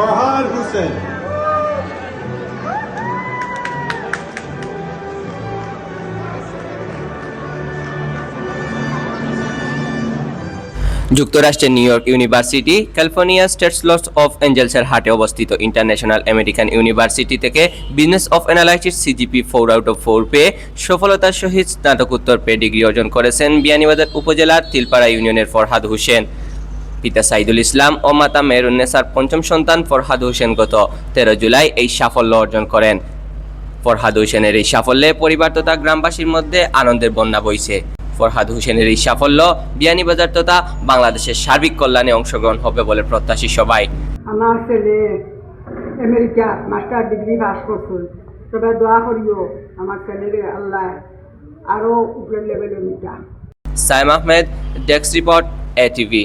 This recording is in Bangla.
Farhad Hussein. যুক্তরাষ্ট্রের New York University, California State Los of এঞ্জেলসের হাটে অবস্থিত ইন্টারন্যাশনাল আমেরিকান ইউনিভার্সিটি থেকে business of analysis CGP four out of four পেয়ে সফলতার সহিত স্নাতকোত্তর পেয়ে ডিগ্রি অর্জন করেছেন বিয়ানীবাজার উপজেলার তিলপাড়া ইউনিয়নের ফরহাদ হোসেন পিতা সাইদুল ইসলাম ও মাতা মেহরুন্নেসার পঞ্চম সন্তান ফরহাদ হোসেন গত তেরো জুলাই এই সাফল্য অর্জন করেন। ফরহাদ হোসেনের এই সাফল্যে পরিবার তথা গ্রামবাসীর মধ্যে আনন্দের বন্যা বইছে। ফরহাদ হোসেনের এই সাফল্য বিয়ানীবাজার তথা বাংলাদেশের সার্বিক কল্যাণে অংশগ্রহণ হবে বলে প্রত্যাশী সবাই। আমার ছেলে আমেরিকা মাস্টার ডিগ্রি পাস সবাই দোয়া করিও আমার ছেলের আল্লাহ আরও উপরের লেভেলে নিতা Saim Ahmed desk report ATV